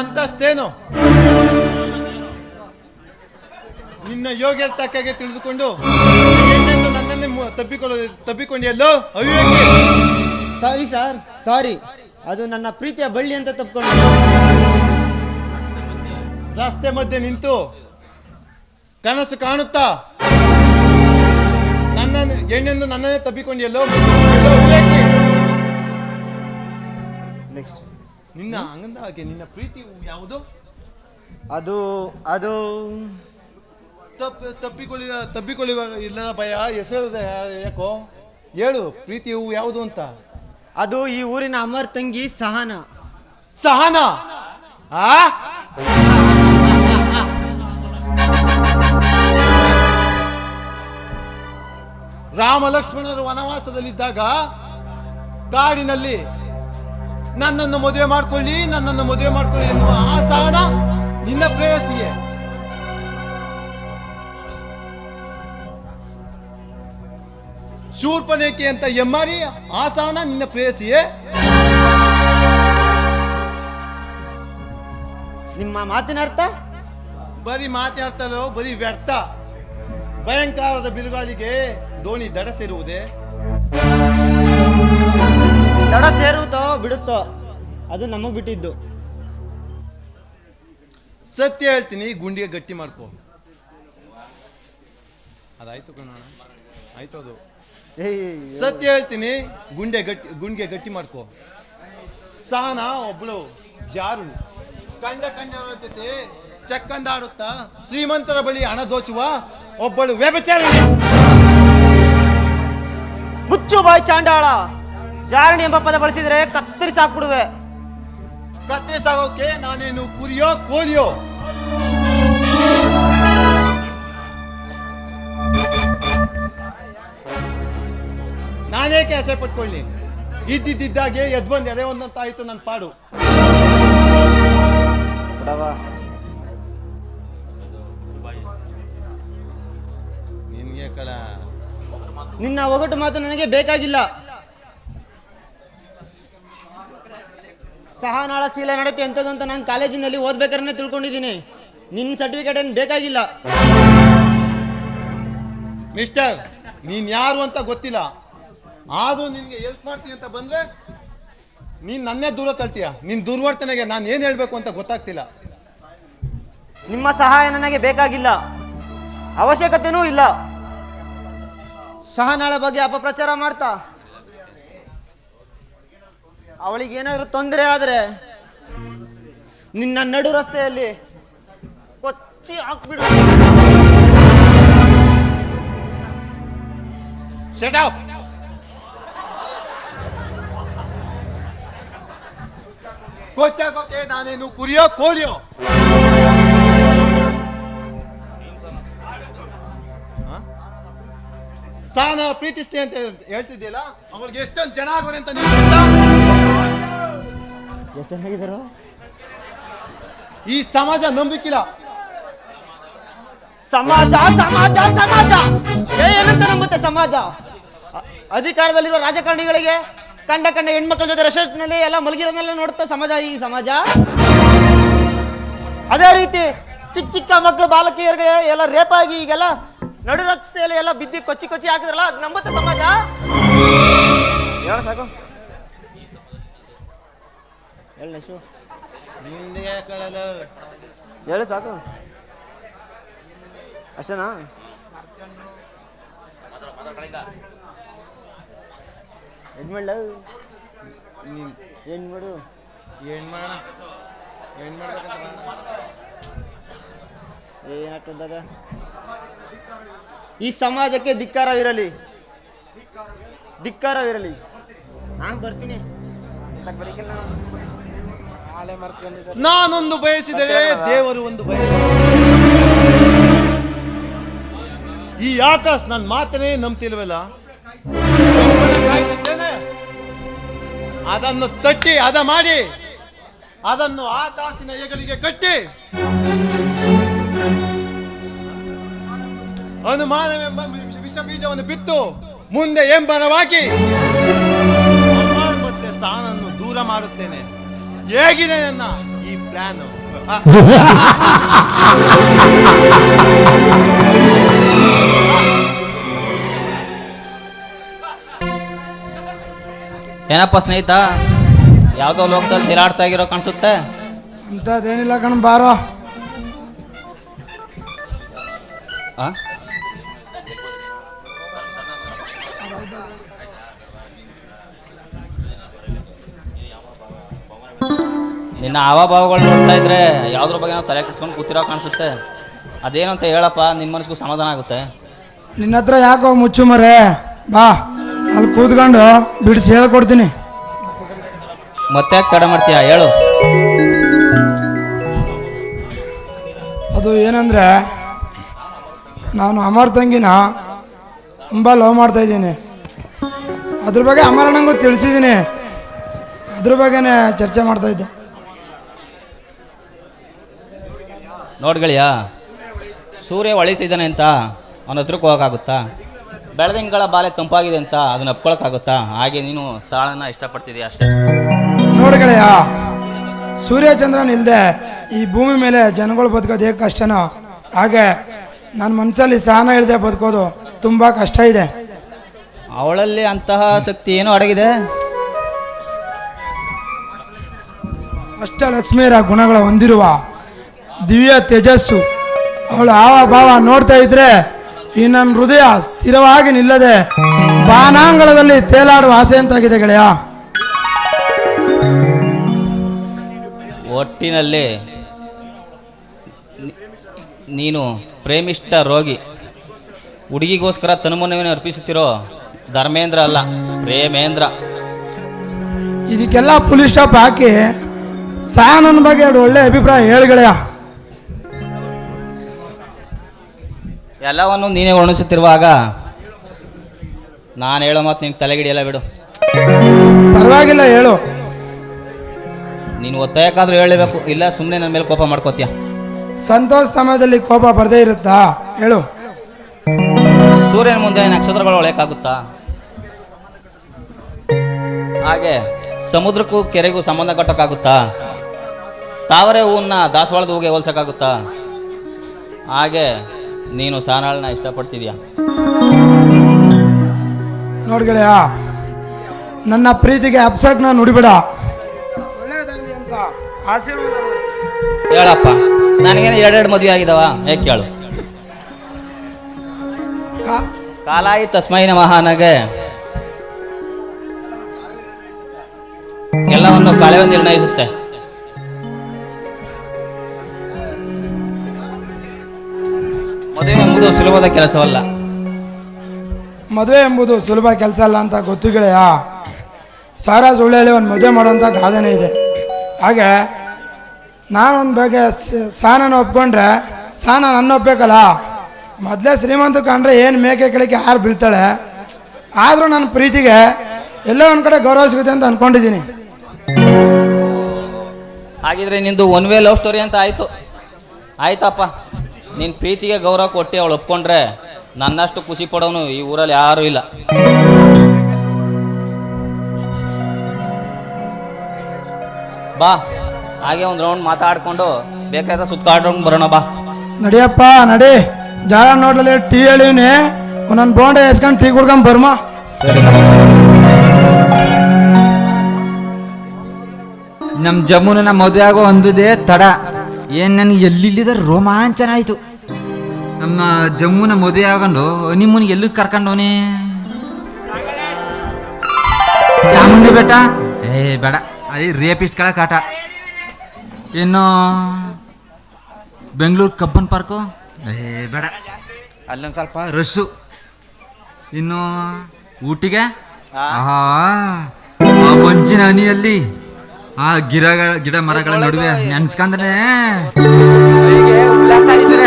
ಅಂತಸ್ತೇನು? ನಿನ್ನ ಯೋಗ್ಯ ತಕ್ಕಾಗೆ ತಿಳಿದುಕೊಂಡು ನನ್ನನ್ನೇ ತಬ್ಬಿಕೊಳ್ಳ ತಬ್ಬಿಕೊಂಡಿಯಲ್ಲೋ? ಅವಿವೇಕಿ ಸಾರಿ ಸರ್ ಸಾರಿ. ಅದು ನನ್ನ ಪ್ರೀತಿಯ ಬಳ್ಳಿ ಅಂತ ತಪ್ಪಿಕೊಂಡು ರಸ್ತೆ ಮಧ್ಯೆ ನಿಂತು ಕನಸು ಕಾಣುತ್ತಾ ನನ್ನ ಹೆಣ್ಣೆಂದು ನನ್ನನ್ನೇ ತಬ್ಬಿಕೊಂಡಿಯಲ್ಲೋ? ನಿನ್ನ ಅಂಗಂದ ಹಾಗೆ ನಿನ್ನ ಪ್ರೀತಿ ಯಾವುದು? ಅದು ಅದು ತಪ್ಪಿ ತಪ್ಪಿಕೊಳ್ಳಿ ತಪ್ಪಿಕೊಳ್ಳುವ ಇಲ್ಲದ ಭಯ ಹೆಸರು ಯಾಕೋ? ಹೇಳು ಪ್ರೀತಿ ಹೂವು ಯಾವುದು ಅಂತ. ಅದು ಈ ಊರಿನ ಅಮರ್ ತಂಗಿ ಸಹನ. ಸಹನ? ಆ? ರಾಮ ಲಕ್ಷ್ಮಣರು ವನವಾಸದಲ್ಲಿದ್ದಾಗ ಕಾಡಿನಲ್ಲಿ ನನ್ನನ್ನು ಮದುವೆ ಮಾಡ್ಕೊಳ್ಳಿ ನನ್ನನ್ನು ಮದುವೆ ಮಾಡ್ಕೊಳ್ಳಿ ಎನ್ನುವ ಆ ಸಹನ ನಿನ್ನ ಪ್ರೇಯಸಿಗೆ ಶೂರ್ಪನೇಕೆ ಅಂತ ಎಮ್ಮಾರಿ ಆ ಸಹನ ನಿನ್ನ ಪ್ರೇಯಸಿಯೇ. ನಿಮ್ಮ ಮಾತಿನ ಅರ್ಥ? ಬರೀ ಮಾತಾಡ್ತಲೋ ಬರೀ ವ್ಯರ್ಥ. ಭಯಂಕರದ ಬಿರುಗಾಳಿಗೆ ದೋಣಿ ದಡ ಸೇರುವುದೇ ದಡ ಸೇರುತ್ತೋ ಬಿಡುತ್ತೋ ಅದು ನಮಗ್ ಬಿಟ್ಟಿದ್ದು. ಸತ್ಯ ಹೇಳ್ತೀನಿ ಗುಂಡಿಗೆ ಗಟ್ಟಿ ಮಾಡ್ಕೋ. ಅದಾಯ್ತು ಕಣ ಆಯ್ತು ಅದು. ಸತ್ಯ ಹೇಳ್ತೀನಿ ಗುಂಡೆ ಗಟ್ಟಿ ಗುಂಡಿಗೆ ಗಟ್ಟಿ ಮಾಡ್ಕೋ. ಸಾನ ಒಬ್ಳು ಜಾರು ಕಂಡ ಕಂಡವರ ಜೊತೆ ಚಕ್ಕಂದಾಡುತ್ತಾ ಶ್ರೀಮಂತರ ಬಳಿ ಹಣ ದೋಚುವ ಒಬ್ಬಳು ವ್ಯಭಚಾರ ಮುಚ್ಚು ಬಾಯ್ ಚಾಂಡಾಳ. ಜಾರಣಿ ಎಂಬ ಪದ ಬಳಸಿದ್ರೆ ಕತ್ತರಿಸಿ ಹಾಕ್ಬಿಡುವೆ ಕತ್ತರಿ ಸಾಕೋಕೆ ನಾನೇನು ಕುರಿಯೋ ಕೋಲಿಯೋ? ನಾನೇಕೆ ಆಸೆ ಪಟ್ಕೊಳ್ಳಿ ಇದ್ದಿದ್ದಾಗೆ ಎದ್ ಬಂದ್ ಎದೆ ಒಂದಂತ ಆಯ್ತು ನನ್ನ ಪಾಡು ನಿನ್ಗೆ ಕಲ. ನಿನ್ನ ಒಗಟು ಮಾತು ನನಗೆ ಬೇಕಾಗಿಲ್ಲ. ಸಹನಾಳ ಶೀಲ ನಡತೆ ಎಂಥದ್ದು ಅಂತ ನಾನು ಕಾಲೇಜಿನಲ್ಲಿ ಓದ್ಬೇಕಾದ್ರೆ ತಿಳ್ಕೊಂಡಿದ್ದೀನಿ. ನಿನ್ನ ಸರ್ಟಿಫಿಕೇಟ್ ಏನು ಬೇಕಾಗಿಲ್ಲ. ಮಿಸ್ಟರ್ ನೀನ್ ಯಾರು ಅಂತ ಗೊತ್ತಿಲ್ಲ. ಆದರೂ ನಿನಗೆ ಹೆಲ್ಪ್ ಮಾಡ್ತೀನಿ ಅಂತ ಬಂದ್ರೆ ನೀನು ನನ್ನೇ ದೂರ ತಳ್ತೀಯ. ನಿನ್ ದುರ್ವರ್ತನೆಗೆ ನಾನು ಏನು ಹೇಳಬೇಕು ಅಂತ ಗೊತ್ತಾಗ್ತಿಲ್ಲ. ನಿಮ್ಮ ಸಹಾಯ ನನಗೆ ಬೇಕಾಗಿಲ್ಲ. ಅವಶ್ಯಕತೆನೂ ಇಲ್ಲ. ಸಹನಾಳ ಬಗ್ಗೆ ಅಪಪ್ರಚಾರ ಮಾಡ್ತಾ ಅವಳಿಗೆ ಏನಾದರೂ ತೊಂದರೆ ಆದರೆ ನಿನ್ನ ನಡು ರಸ್ತೆಯಲ್ಲಿ ಕೊಚ್ಚಿ ಹಾಕ್ಬಿಡು! ಕೊಚ್ಚಾಕೋಕೆ ನಾನೇನು ಕುರಿಯೋ ಕೋಳಿಯೋ ಸಾನ ಪ್ರೀತಿಸ್ತೀನಿ ಪ್ರೀತಿಸ್ತೆ ಅಂತ ಹೇಳ್ತಿದ್ದಿಲ್ಲ ಅವಳಿಗೆ ಎಷ್ಟೊಂದು ಜನ ಆಗೋದೆ ಅಂತ ಗೊತ್ತಾ? ಎಷ್ಟು ಚೆನ್ನಾಗಿದ್ದಾರೋ ಈ ಸಮಾಜ ನಂಬಿಕಿಲ್ಲ. ಸಮಾಜ ಸಮಾಜ ಸಮಾಜ! ಏ, ಏನಂತ ನಂಬುತ್ತೆ ಸಮಾಜ? ಅ- ಅಧಿಕಾರದಲ್ಲಿರೋ ರಾಜಕಾರಣಿಗಳಿಗೆ ಕಂಡ ಕಂಡ ಹೆಣ್ಮಕ್ಳ ಜೊತೆ ರೆಸ್ಟೋರೆಂಟ್ನಲ್ಲಿ ಎಲ್ಲ ಮಲಗಿರೋದನ್ನೆಲ್ಲ ನೋಡುತ್ತೆ ಸಮಾಜ ಈ ಸಮಾಜ? ಅದೇ ರೀತಿ ಚಿಕ್ಕ ಚಿಕ್ಕ ಮಕ್ಕಳು ಬಾಲಕಿಯರಿಗೆ ಎಲ್ಲ ರೇಪ್ ಆಗಿ ಈಗೆಲ್ಲ ನಡು ರಸ್ತೆಯಲ್ಲಿ ಎಲ್ಲ ಬಿದ್ದಿ ಕೊಚ್ಚಿ ಕೊಚ್ಚಿ ಹಾಕಿದ್ರಲ್ಲ ಅದು ನಂಬುತ್ತೆ ಸಮಾಜ? ಹೇಳ ಸಾಕು? ಹೇಳ ಸಾಕು. ಅಷ್ಟೇನಾ? ಏನ್ ಮಾಡ್ಲ ನೀನ್ ಏನ್ ಮಾಡು. ಏನ್ ಮಾಡೋಣ. ಏನು ಮಾಡ್ಬೇಕಂತ ಮಾಡೋಣ? ಏನಾಗ್ತದಾಗ ಈ ಸಮಾಜಕ್ಕೆ ಧಿಕ್ಕಾರವಿರಲಿ. ಧಿಕ್ಕಾರವಿರಲಿ. ನಾನು ಬರ್ತೀನಿ. ಬರೀಕಿಲ್ಲ. ನಾನೊಂದು ಬಯಸಿದರೆ ದೇವರು ಒಂದು ಬಯಸ ಈ ಆಕಾಶ ನನ್ನ ಮಾತನೇ ನಂಬ್ತಿಲ್ವಲ್ಲ? ಕಾಯಿಸಿದ್ದೇನೆ ಅದನ್ನು ತಟ್ಟಿ ಅದ ಮಾಡಿ. ಅದನ್ನು ಆಕಾಶಿನ ಹೆಗಲಿಗೆ ಕಟ್ಟಿ. ಅನುಮಾನವೆಂಬ ವಿಷ ಬೀಜವನ್ನು ಬಿತ್ತು. ಮುಂದೆ ಎಂಬರವಾಗಿ ಮತ್ತೆ ಸಾನನ್ನು ದೂರ ಮಾಡುತ್ತೇನೆ. ಹೇಗಿದೆ ನನ್ನ ಈ ಪ್ಲಾನ್ ಏನಪ್ಪ ಸ್ನೇಹಿತ? ಯಾವುದೋ ಲೋಕದಲ್ಲಿ ತಿರಾಡ್ತಾ ಇರೋ ಕಾಣಿಸುತ್ತೆ? ಅಂಥದ್ದೇನಿಲ್ಲ ಕಣ್ ಬಾರೋ. ಆ? ನಿನ್ನ ಹಾವಭಾವಗಳು ನೋಡ್ತಾ ಇದ್ರೆ ಯಾವ್ದ್ರ ಬಗ್ಗೆ ನಾವು ತಲೆ ಕೆಡ್ಸ್ಕೊಂಡು ಕೂತಿರೋ ಕಾಣಿಸುತ್ತೆ. ಅದೇನಂತ ಹೇಳಪ್ಪ ನಿಮ್ಮ ಮನಸ್ಸಿಗೂ ಸಮಾಧಾನ ಆಗುತ್ತೆ. ನಿನ್ನ ಹತ್ರ ಯಾಕೋ ಮುಚ್ಚು ಮರೆ ಬಾ ಅಲ್ಲಿ ಕೂತ್ಕೊಂಡು ಬಿಡಿಸಿ ಹೇಳ್ಕೊಡ್ತೀನಿ. ಮತ್ತೆ ಯಾಕೆ ತಡ ಮಾಡ್ತೀಯಾ? ಹೇಳು. ಅದು ಏನಂದರೆ ನಾನು ಅಮರ್ ತಂಗಿನ ತುಂಬ ಲವ್ ಮಾಡ್ತಾ ಇದ್ದೀನಿ. ಅದ್ರ ಬಗ್ಗೆ ಅಮರ ನಂಗೂ ತಿಳಿಸಿದ್ದೀನಿ. ಅದ್ರ ಬಗ್ಗೆನೇ ಚರ್ಚೆ ಮಾಡ್ತಾ ಇದ್ದೆ. ನೋಡ್ಗಳಿಯ? ಸೂರ್ಯ ಒಳಿತಿದ್ದಾನೆ ಅಂತ ಅವನ ಹತ್ರಕ್ಕೆ ಹೋಗೋಕ್ಕಾಗುತ್ತಾ? ಬೆಳೆದಿಂಗಳ ಬಾಲೆ ತಂಪಾಗಿದೆ ಅಂತ ಅದನ್ನ ಒಪ್ಕೊಳಕ್ಕಾಗುತ್ತಾ? ಹಾಗೆ ನೀನು ಸಾಳನ್ನ ಇಷ್ಟಪಡ್ತಿದೀಯ ಅಷ್ಟೇ? ನೋಡ್ಗಳಿಯ ಸೂರ್ಯ ಸೂರ್ಯಚಂದ್ರನ್ ಇಲ್ಲದೆ ಈ ಭೂಮಿ ಮೇಲೆ ಜನಗಳು ಬದುಕೋದು ಹೇಗೆ ಕಷ್ಟನೋ ಹಾಗೆ ನನ್ನ ಮನಸ್ಸಲ್ಲಿ ಸಹನ ಇಲ್ಲದೆ ಬದುಕೋದು ತುಂಬ ಕಷ್ಟ ಇದೆ. ಅವಳಲ್ಲಿ ಅಂತಹ ಶಕ್ತಿ ಏನು ಅಡಗಿದೆ? ಅಷ್ಟಲಕ್ಷ್ಮಿಯರ ಗುಣಗಳ ಹೊಂದಿರುವ ದಿವ್ಯ ತೇಜಸ್ಸು. ಅವಳ ಹಾವ ಭಾವ ನೋಡ್ತಾ ಇದ್ರೆ ಈ ನನ್ನ ಹೃದಯ ಸ್ಥಿರವಾಗಿ ನಿಲ್ಲದೆ ಬಾನಾಂಗಳದಲ್ಲಿ ತೇಲಾಡುವ ಆಸೆ ಅಂತಾಗಿದೆ ಗೆಳೆಯ? ಒಟ್ಟಿನಲ್ಲಿ ನೀನು ಪ್ರೇಮಿಷ್ಟ ರೋಗಿ. ಹುಡುಗಿಗೋಸ್ಕರ ತನುಮನವನ್ನು ಅರ್ಪಿಸುತ್ತಿರೋ ಧರ್ಮೇಂದ್ರ ಅಲ್ಲ ಪ್ರೇಮೇಂದ್ರ. ಇದಕ್ಕೆಲ್ಲ ಪುಲಿಸ್ ಸ್ಟಾಪ್ ಹಾಕಿ ಸಾ ನನ್ನ ಬಗ್ಗೆ ಎರಡು ಒಳ್ಳೆ ಅಭಿಪ್ರಾಯ ಹೇಳಿ ಗೆಳೆಯ. ಎಲ್ಲವನ್ನು ನೀನೇ ವರ್ಣಿಸುತ್ತಿರುವಾಗ ನಾನು ಹೇಳೋ ಮಾತು ನಿನ್ಗೆ ತಲೆಗಿಡಿಯಲ್ಲ ಬಿಡು. ಪರವಾಗಿಲ್ಲ ಹೇಳು. ನೀನು ಒತ್ತಾಯಕ್ಕಾದ್ರೂ ಹೇಳಬೇಕು ಇಲ್ಲ ಸುಮ್ಮನೆ ನನ್ನ ಮೇಲೆ ಕೋಪ ಮಾಡ್ಕೋತೀಯ? ಸಂತೋಷ ಸಮಯದಲ್ಲಿ ಕೋಪ ಬರದೇ ಇರುತ್ತಾ? ಹೇಳು. ಸೂರ್ಯನ ಮುಂದೆ ನಕ್ಷತ್ರಗಳು ಒಳಕಾಗುತ್ತಾ ಹಾಗೆ ಸಮುದ್ರಕ್ಕೂ ಕೆರೆಗೂ ಸಂಬಂಧ ಕಟ್ಟೋಕ್ಕಾಗುತ್ತಾ? ತಾವರೆ ಹೂವನ್ನ ದಾಸವಾಳದ ಹೂಗೆ ಹೋಲ್ಸಕ್ಕಾಗುತ್ತಾ? ಹಾಗೆ ನೀನು ಸಾನಾಳನ್ನ ಇಷ್ಟಪಡ್ತಿದ್ಯಾ? ನೋಡಿ ಗೆಳೆಯ ನನ್ನ ಪ್ರೀತಿಗೆ ಅಪ್ಸಕ್ನ ನುಡಿಬೇಡ. ಒಳ್ಳೆಯದಾಗಲಿ ಅಂತ ಆಶೀರ್ವಾದ ಹೇಳಪ್ಪ ನನಗೇನು ಎರಡೆರಡು ಮದುವೆ ಆಗಿದಾವ? ಹೇಗೆ ಕೇಳು. ಕಾ- ಕಾಲಾಯಿ ತಸ್ಮೈನ ಮಹಾನಗೆ ಎಲ್ಲವನ್ನು ಕಾಲವೇ ನಿರ್ಣಯಿಸುತ್ತೆ. ಮದುವೆ ಎಂಬುದು ಸುಲಭದ ಕೆಲಸವಲ್ಲ. ಮದುವೆ ಎಂಬುದು ಸುಲಭ ಕೆಲಸ ಅಲ್ಲ ಅಂತ ಗೊತ್ತು ಗೆಳೆಯ. ಸಾರಾ ಹೇಳಿ ಒಂದು ಮದುವೆ ಮಾಡುವಂಥ ಗಾದೆನೇ ಇದೆ. ಹಾಗೆ ನಾನೊಂದು ಬಗ್ಗೆ ಸಾನನ ಒಪ್ಕೊಂಡ್ರೆ ಸಾನ ನನ್ನ ಒಪ್ಬೇಕಲ್ಲ? ಮೊದಲೇ ಶ್ರೀಮಂತ ಕಂಡ್ರೆ ಏನು ಮೇಕೆ ಕೆಳಗೆ ಯಾರು ಬೀಳ್ತಾಳೆ? ಆದರೂ ನನ್ನ ಪ್ರೀತಿಗೆ ಎಲ್ಲೋ ಒಂದು ಕಡೆ ಗೌರವ ಸಿಗುತ್ತೆ ಅಂತ ಅಂದ್ಕೊಂಡಿದ್ದೀನಿ ಹಾಗಿದ್ರೆ ನಿಂದು ಒನ್ ವೇ ಲವ್ ಸ್ಟೋರಿ ಅಂತ ಆಯಿತು. ಆಯ್ತಪ್ಪ. ನಿನ್ನ ಪ್ರೀತಿಗೆ ಗೌರವ ಕೊಟ್ಟು ಅವಳು ಒಪ್ಕೊಂಡ್ರೆ ನನ್ನಷ್ಟು ಖುಷಿ ಪಡೋನು ಈ ಊರಲ್ಲಿ ಯಾರೂ ಇಲ್ಲ. ಬಾ ಹಾಗೆ ಒಂದು ರೌಂಡ್ ಮಾತಾಡ್ಕೊಂಡು ಬೇಕಾದ ಸುತ್ತಾಡ್ಕೊಂಡು ಬರೋಣ ಬಾ. ನಡಿಯಪ್ಪ ನಡಿ. ಜಾರ ನೋಡ್ಲಲ್ಲಿ ಟೀ ಹೇಳಿವ್ನಿ. ಒಂದೊಂದು ಬೋಂಡೆ ಎಸ್ಕೊಂಡು ಟೀ ಕುಡ್ಕೊಂಡ್ ಬರ್ಮ. ನಮ್ಮ ಜಮ್ಮುನ ಮದುವೆ ಆಗೋ ಒಂದುದೇ ತಡ. ಏನ್ ನನಗೆ ಎಲ್ಲಿಲ್ಲದ ರೋಮಾಂಚನ ಆಯ್ತು ನಮ್ಮ ಜಮ್ಮುನ ಮದುವೆ ಆಗಂಡು ನಿಮ್ಮನಿಗೆ ಎಲ್ಲಿಗೆ ಕರ್ಕೊಂಡವನೆ? ಚಾಮುಂಡಿ ಬೆಟ್ಟ? ಏ ಬೇಡ. ಅಲ್ಲಿ ರೇಪಿಸ್ಟ್ಗಳ ಕಾಟ. ಇನ್ನು ಬೆಂಗಳೂರು ಕಬ್ಬನ್ ಪಾರ್ಕು? ಏ ಬೇಡ. ಅಲ್ಲೊಂದು ಸ್ವಲ್ಪ ರಶ್ಶು ಇನ್ನು ಊಟಿಗೆ? ಆ ಮಂಜಿನ ಹನಿಯಲ್ಲಿ ಆ ಗಿಡ ಗಿಡ ಮರಗಳ ನಡುವೆ ನೆನ್ಸ್ಕಂದ್ರೆ ಉಲ್ಲಾಸ ಆಯ್ತದೆ